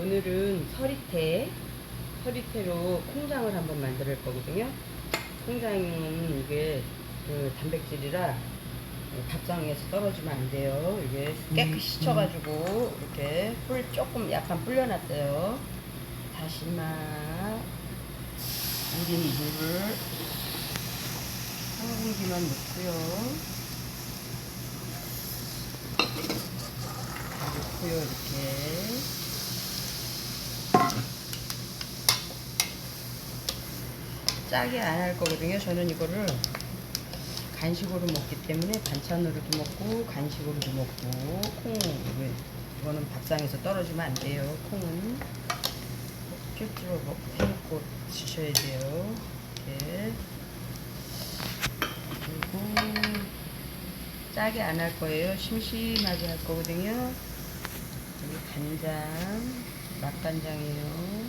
오늘은 서리태, 서리태로 콩장을 한번 만들 거거든요. 콩장은 이게 그 단백질이라 밥상에서 떨어지면 안 돼요. 이게 깨끗이 씻어가지고 이렇게 뿔 조금 약간 불려놨어요. 다시마 1인 물을 한 공기만 넣고요. 넣고요 이렇게 짜게 안 할 거거든요. 저는 이거를 간식으로 먹기 때문에 반찬으로도 먹고 간식으로도 먹고 콩 이거- 이거는 밥상에서 떨어지면 안 돼요. 콩은 쭈쭈로 먹- 해먹고 드셔야 돼요. 이렇게 그리고 짜게 안 할 거예요. 심심하게 할 거거든요. 여기 간장, 맛간장이에요.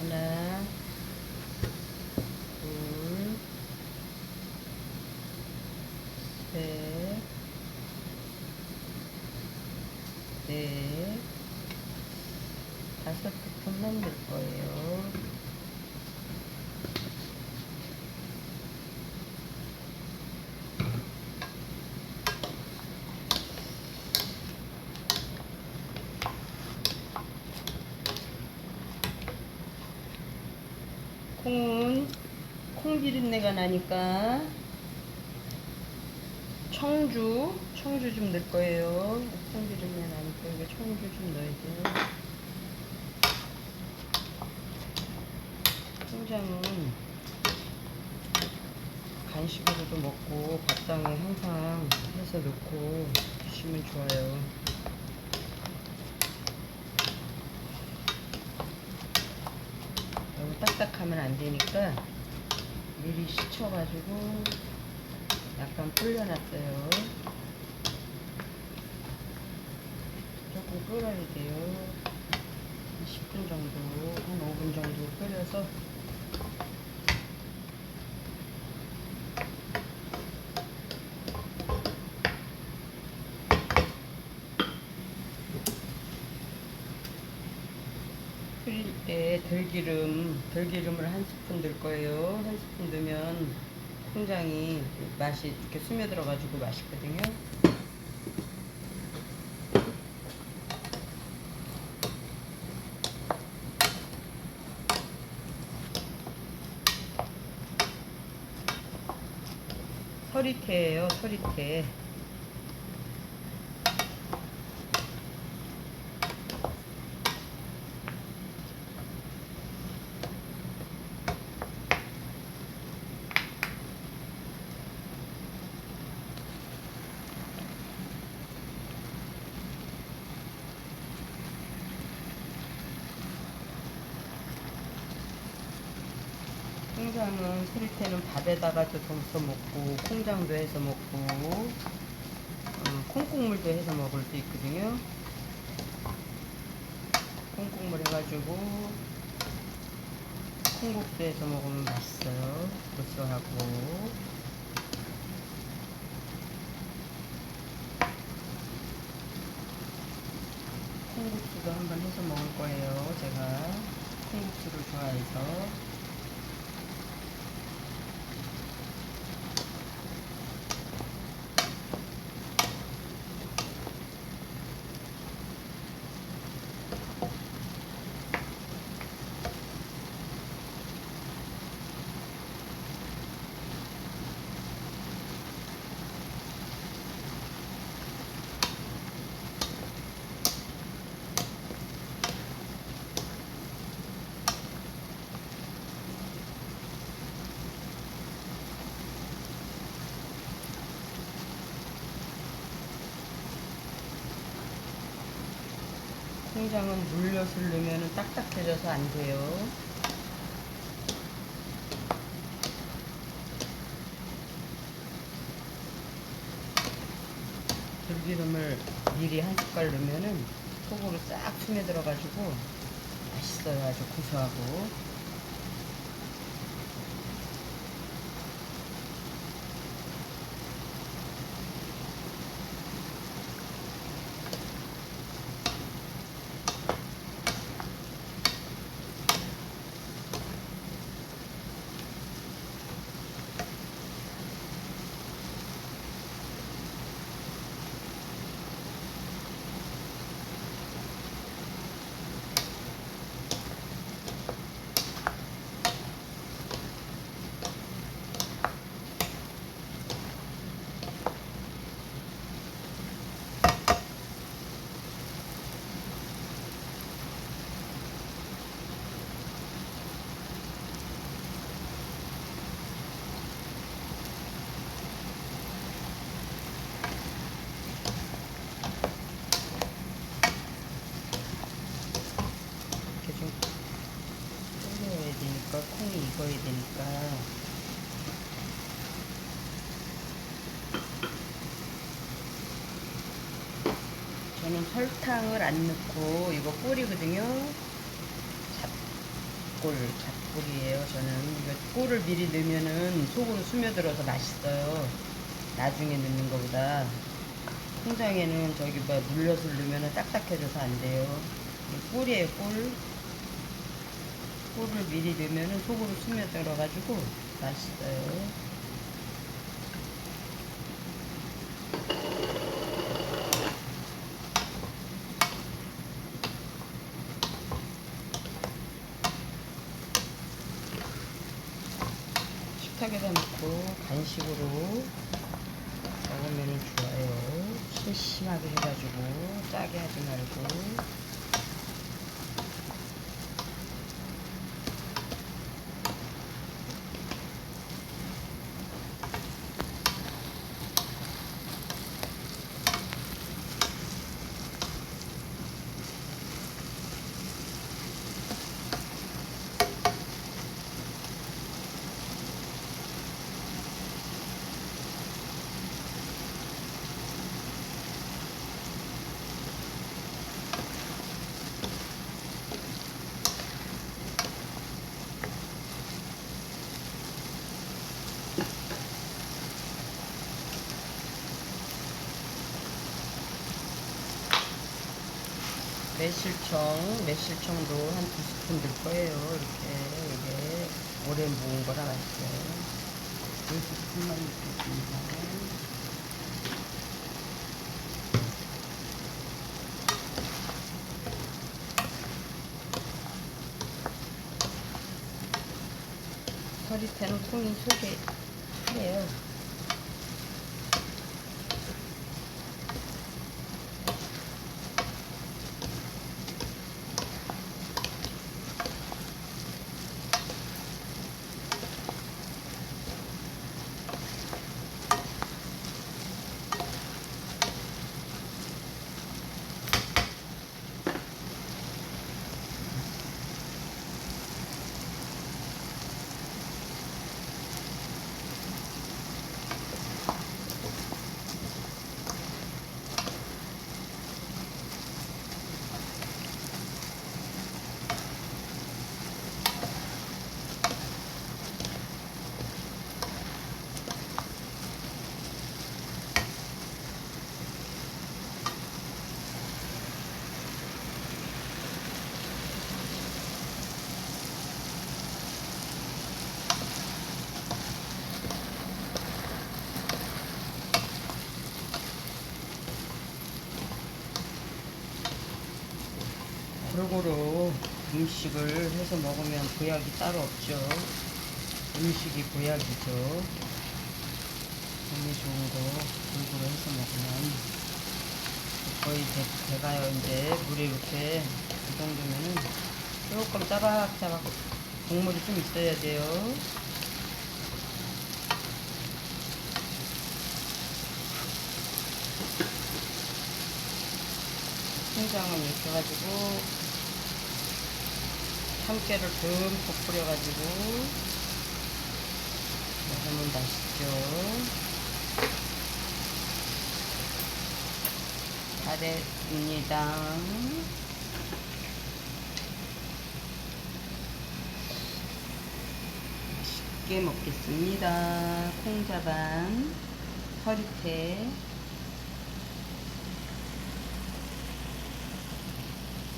하나, 셋, 넷, 다섯 스푼만 넣을 거예요. 콩은 콩 비린내가 나니까 청주 청주 좀 넣을 거예요. 콩 비린내 나니까 이거 청주 좀 넣어야 돼요. 콩장은 간식으로도 먹고 밥상에 항상 해서 넣고 드시면 좋아요. 너무 딱딱하면 안 되니까 미리 식혀가지고 약간 불려놨어요. 조금 끓여야 돼요. 10분 정도, 한 5분 정도 끓여서 끓일 때 들기름, 들기름을 한 스푼 넣을 거예요. 한 스푼 넣으면 콩장이 맛이 이렇게 스며들어가지고 맛있거든요. 서리태예요, 서리태. 콩장은 스리태는 밥에다가도 덜서 먹고 콩장도 해서 먹고 어, 콩국물도 해서 먹을 수 있거든요. 콩국물 해가지고 콩국수 해서 먹으면 맛있어요. 고소하고 콩국수도 한번 해서 먹을 거예요. 제가 콩국수를 좋아해서 콩장은 물엿을 넣으면 딱딱해져서 안 돼요. 들기름을 미리 한 숟갈 넣으면은 속으로 싹 스며들어가지고 맛있어요. 아주 고소하고. 익어야 되니까 저는 설탕을 안 넣고 이거 꿀이거든요. 잡꿀 잡꿀이에요 저는. 이거 꿀을 미리 넣으면은 속으로 스며들어서 맛있어요. 나중에 넣는 것보다. 통장에는 저기 뭐 물엿을 넣으면은 딱딱해져서 안 돼요. 꿀이에요 꿀. 꿀을 미리 넣으면은 속으로 스며들어 가지고 맛있어요 식탁에다 놓고 간식으로 먹으면 좋아요. 심심하게 해가지고 짜게 하지 말고. 매실청, 매실청도 한 두 스푼 넣을 거예요. 이렇게 이게 오래 모은 거라 맛있어요. 두 스푼만 넣겠습니다. 서리태는 콩이 속에 해요. 골고루 음식을 해서 먹으면 보약이 따로 없죠. 음식이 보약이죠. 몸에 좋은 거 골고루 해서 먹으면 거의 돼, 돼가요. 이제 물에 이렇게 이 정도면은 조금 짜박짜박 국물이 좀 있어야 돼요. 통장을 이렇게 해가지고 참깨를 듬뿍 뿌려가지고 먹으면 맛있죠. 다 됐습니다. 맛있게 먹겠습니다. 콩자반, 서리태.